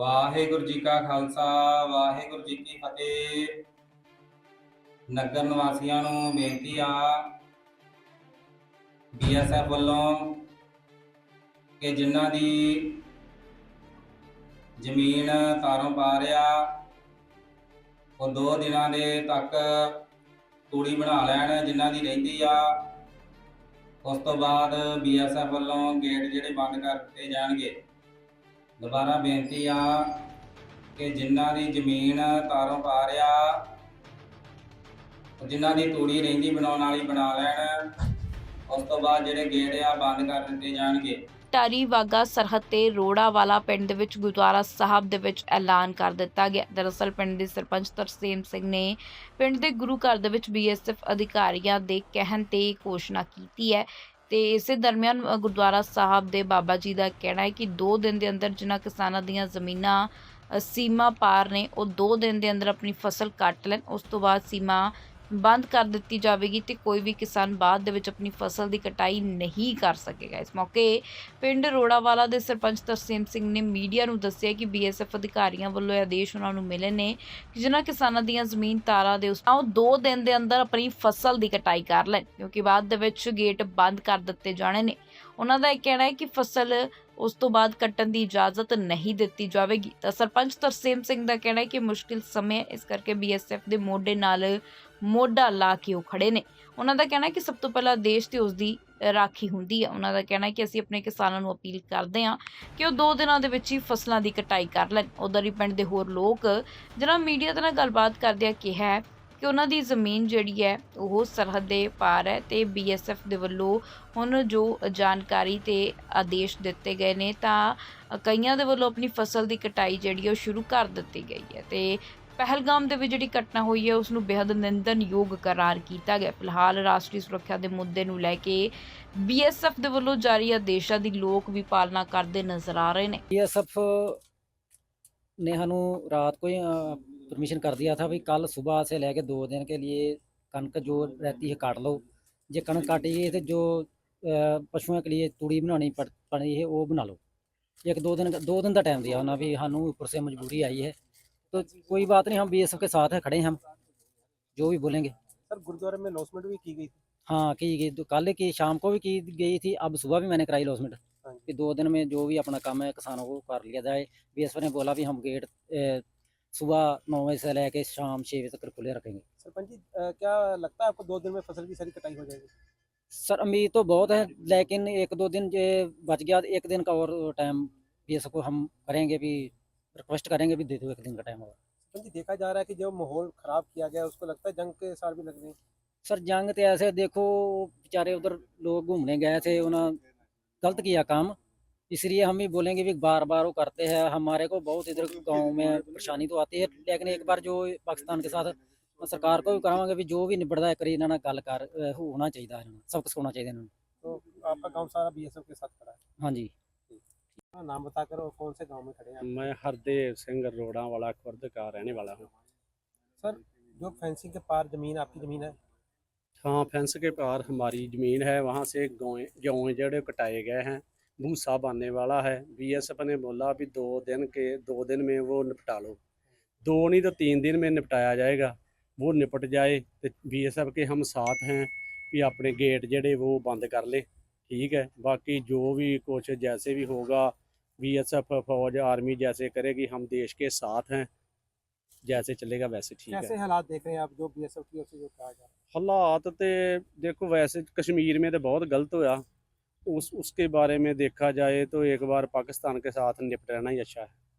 ਵਾਹਿਗੁਰੂ ਜੀ ਕਾ ਖਾਲਸਾ, ਵਾਹਿਗੁਰੂ ਜੀ ਕੀ ਫਤਿਹ। ਨਗਰ ਨਿਵਾਸੀਆਂ ਨੂੰ ਬੇਨਤੀ ਆ ਬੀਐਸਐਫ ਵੱਲੋਂ ਕਿ ਜਿਨ੍ਹਾਂ ਦੀ ਜ਼ਮੀਨ ਤਾਰੋਂ ਪਾ ਰਿਆ ਉਹ ਦੋ ਦਿਨਾਂ ਦੇ ਤੱਕ ਤੂੜੀ ਬਣਾ ਲੈਣ ਜਿਨ੍ਹਾਂ ਦੀ ਰਹਿੰਦੀ ਆ। ਉਸ ਤੋਂ ਬਾਅਦ ਬੀਐਸਐਫ ਵੱਲੋਂ ਗੇਟ ਜਿਹੜੇ ਬੰਦ ਕਰ ਦਿੱਤੇ ਜਾਣਗੇ। ਦੁਬਾਰਾ ਬੇਨਤੀ ਆ ਕਿ ਜਿਨ੍ਹਾਂ ਦੀ ਜ਼ਮੀਨ ਤਾਰੋਂ ਪਾ ਰਿਆ ਜਿਨ੍ਹਾਂ ਦੀ ਤੂੜੀ ਰਹਿੰਦੀ ਬਣਾਉਣ ਵਾਲੀ ਬਣਾ ਲੈਣ, ਉਸ ਤੋਂ ਬਾਅਦ ਜਿਹੜੇ ਗੇਟ ਆ ਬੰਦ ਕਰ ਦਿੱਤੇ ਜਾਣਗੇ। ਟਾਰੀ ਵਾਗਾ ਸਰਹੱਦ ਤੇ ਰੋੜਾਵਾਲਾ ਪਿੰਡ ਦੇ ਵਿੱਚ ਗੁਰਦੁਆਰਾ ਸਾਹਿਬ ਦੇ ਵਿੱਚ ਐਲਾਨ ਕਰ ਦਿੱਤਾ ਗਿਆ। ਦਰਅਸਲ ਪਿੰਡ ਦੇ ਸਰਪੰਚ ਤਰਸੇਮ ਸਿੰਘ ਨੇ ਪਿੰਡ ਦੇ ਗੁਰੂ ਘਰ ਦੇ ਵਿੱਚ ਬੀਐਸਐਫ ਅਧਿਕਾਰੀਆਂ ਦੇ ਕਹਿਣ ਤੇ ਘੋਸ਼ਣਾ ਕੀਤੀ ਹੈ ਤੇ ਇਸੇ ਦਰਮਿਆਨ ਗੁਰਦੁਆਰਾ ਸਾਹਿਬ ਦੇ ਬਾਬਾ ਜੀ ਦਾ ਕਹਿਣਾ ਹੈ ਕਿ 2 ਦਿਨ ਦੇ ਅੰਦਰ ਜਿਨ੍ਹਾਂ ਕਿਸਾਨਾਂ ਦੀਆਂ ਜ਼ਮੀਨਾਂ ਸੀਮਾ ਪਾਰ ਨੇ, ਉਹ 2 ਦਿਨ ਦੇ ਅੰਦਰ ਆਪਣੀ ਫਸਲ ਕੱਟ ਲੈਣ। ਉਸ ਤੋਂ ਬਾਅਦ ਸੀਮਾ ਬੰਦ ਕਰ ਦਿੱਤੀ ਜਾਵੇਗੀ ਤੇ ਕੋਈ ਵੀ ਕਿਸਾਨ ਬਾਅਦ ਦੇ ਵਿੱਚ ਆਪਣੀ ਫਸਲ ਦੀ ਕਟਾਈ ਨਹੀਂ ਕਰ ਸਕੇਗਾ। ਇਸ ਮੌਕੇ ਪਿੰਡ ਰੋੜਾਵਾਲਾ ਦੇ ਸਰਪੰਚ ਤਰਸੇਮ ਸਿੰਘ ਨੇ ਮੀਡੀਆ ਨੂੰ ਦੱਸਿਆ ਕਿ ਬੀਐਸਐਫ ਅਧਿਕਾਰੀਆਂ ਵੱਲੋਂ ਇਹ ਆਦੇਸ਼ ਉਹਨਾਂ ਨੂੰ ਮਿਲੇ ਨੇ ਕਿ ਜਿਨ੍ਹਾਂ ਕਿਸਾਨਾਂ ਦੀਆਂ ਜ਼ਮੀਨ ਤਾਰਾਂ ਦੇ ਉਸ ਉਹ 2 ਦਿਨ ਦੇ ਅੰਦਰ ਆਪਣੀ ਫਸਲ ਦੀ ਕਟਾਈ ਕਰ ਲੈਣ ਕਿਉਂਕਿ ਬਾਅਦ ਦੇ ਵਿੱਚ ਗੇਟ ਬੰਦ ਕਰ ਦਿੱਤੇ ਜਾਣੇ ਨੇ। ਉਹਨਾਂ ਦਾ ਇਹ ਕਹਿਣਾ ਹੈ ਕਿ ਫਸਲ ਉਸ ਤੋਂ ਬਾਅਦ ਕੱਟਣ ਦੀ ਇਜਾਜ਼ਤ ਨਹੀਂ ਦਿੱਤੀ ਜਾਵੇਗੀ। ਤਾਂ ਸਰਪੰਚ ਤਰਸੇਮ ਸਿੰਘ ਦਾ ਕਹਿਣਾ ਹੈ ਕਿ ਮੁਸ਼ਕਿਲ ਸਮੇਂ ਹੈ, ਇਸ ਕਰਕੇ ਬੀਐਸਐਫ ਦੇ ਮੋਢੇ ਨਾਲ ਮੋਢਾ ਲਾ ਕੇ ਉਹ ਖੜੇ ਨੇ। ਉਹਨਾਂ ਦਾ ਕਹਿਣਾ ਕਿ ਸਭ ਤੋਂ ਪਹਿਲਾਂ ਦੇਸ਼ ਤੇ ਉਸ ਦੀ ਰਾਖੀ ਹੁੰਦੀ ਹੈ ਉਹਨਾਂ ਦਾ ਕਹਿਣਾ ਹੈ ਕਿ ਅਸੀਂ ਆਪਣੇ ਕਿਸਾਨਾਂ ਨੂੰ ਅਪੀਲ ਕਰਦੇ ਹਾਂ ਕਿ ਉਹ ਦੋ ਦਿਨਾਂ ਦੇ ਵਿੱਚ ਹੀ ਫਸਲਾਂ ਦੀ ਕਟਾਈ ਕਰ ਲੈਣ। ਉਧਰ ਹੀ ਪਿੰਡ ਦੇ ਹੋਰ ਲੋਕ ਜਿਹਨਾਂ ਮੀਡੀਆ ਦੇ ਨਾਲ ਗੱਲਬਾਤ ਕਰਦਿਆਂ ਕਿਹਾ ਹੈ ਕਿ ਉਹਨਾਂ ਦੀ ਜ਼ਮੀਨ ਜਿਹੜੀ ਹੈ, ਉਹ ਸਰਹੱਦ ਦੇ ਪਾਰ ਹੈ ਤੇ ਬੀਐਸਐਫ ਦੇ ਵੱਲੋਂ ਹੁਣ ਜੋ ਜਾਣਕਾਰੀ ਤੇ ਆਦੇਸ਼ ਦਿੱਤੇ ਗਏ ਨੇ, ਤਾਂ ਕਈਆਂ ਦੇ ਵੱਲੋਂ ਆਪਣੀ ਫਸਲ ਦੀ ਕਟਾਈ ਜਿਹੜੀ ਉਹ ਸ਼ੁਰੂ ਕਰ ਦਿੱਤੀ ਗਈ ਹੈ। ਤੇ ਪਹਿਲਗਾਮ ਦੇ ਵਿੱਚ ਜਿਹੜੀ ਘਟਨਾ ਹੋਈ ਹੈ ਉਸ ਨੂੰ ਬੇहद ਨਿੰਦਨਯੋਗ ਕਰਾਰ ਕੀਤਾ ਗਿਆ ਫਿਲਹਾਲ ਰਾਸ਼ਟਰੀ ਸੁਰੱਖਿਆ ਦੇ ਮੁੱਦੇ ਨੂੰ ਲੈ ਕੇ ਬੀਐਸਐਫ ਦੇ ਵੱਲੋਂ ਜਾਰੀ ਆਦੇਸ਼ਾਂ ਦੀ ਲੋਕ ਵੀ ਪਾਲਣਾ ਕਰਦੇ ਨਜ਼ਰ ਆ ਰਹੇ ਨੇ ਬੀਐਸਐਫ ने हनु रात को ही परमिशन कर दिया था भाई कल सुबह से लेके दो दिन के लिए कनक जो रहती है काट लो जो कनक काटी गई तो जो पशुओं के लिए तूड़ी बनानी पड़ पड़ी है वो बना लो एक दो दिन दो दिन का टाइम दिया उन्होंने भी सानू ऊपर से मजबूरी आई है तो कोई बात नहीं हम बीएसएफ के साथ है खड़े हैं हम जो भी बोलेंगे। सर गुरुद्वारे में लॉसमेंट भी की गई थी। हाँ की गई तो कल की शाम को भी की गई थी अब सुबह भी मैंने कराई लॉसमेंट हाँ कि दो दिन में जो भी अपना काम है किसानों को कर लिया जाए। बीएसएफ ने बोला भी हम गेट सुबह नौ बजे से लेके शाम छः बजे तक खुले रखेंगे। सरपंच जी क्या लगता है आपको दो दिन में फ़सल की सारी कटाई हो जाएगी? सर उम्मीद तो बहुत है लेकिन एक दो दिन जे बच गया एक दिन का और टाइम बीएसएफ को हम करेंगे भी। रिक्वेस्ट करेंगे भी दे दो एक दिन का टाइम और सरपंच जी देखा जा रहा है कि जो माहौल खराब किया गया उसको लगता है जंग के सार भी लग रहे हैं सर जंग तो ऐसे देखो बेचारे उधर लोग घूमने गए थे उन्होंने गलत किया काम इसलिए हम भी बोलेंगे भी बार बार वो करते हैं हमारे को बहुत इधर गांव में परेशानी तो आती है लेकिन एक बार जो पाकिस्तान के साथ सरकार को भी करावांगे भी जो भी निबड़दा है करी इन्होंने गल कर अ, होना चाहिए इन्होंने सब कुछ होना चाहिए इन्होंने तो आपका गांव सारा बीएसएफ के साथ खड़ा है हाँ जी अपना नाम बताकर और कौन से गाँव में खड़े हैं मैं हरदेव सिंह रोड़ा वाला खुर्द का रहने वाला हूँ। सर जो फेंसिंग के पार ज़मीन आपकी ज़मीन है? हाँ फेंस के पार हमारी ज़मीन है वहाँ से गेहूँ जड़े कटाए गए हैं भूसा बनने वाला है। बीएसएफ ने बोला भी दो दिन के दो दिन में वो निपटा लो। दो नहीं तो तीन दिन में निपटाया जाएगा। वो निपट जाए तो बीएसएफ के हम साथ हैं कि अपने गेट जड़े वो बंद कर ले। ठीक है। बाकी जो भी कुछ जैसे भी होगा बी एस एफ़ फौज आर्मी जैसे करेगी हम देश के साथ हैं। जैसे चलेगा वैसे ठीक है। हालात देख रहे हैं आप जो बीएसएफ की एफ़ से जो हालात तो देखो वैसे कश्मीर में तो बहुत गलत होया। उस उसके बारे में देखा जाए तो एक बार पाकिस्तान के साथ निपट रहना ही अच्छा है।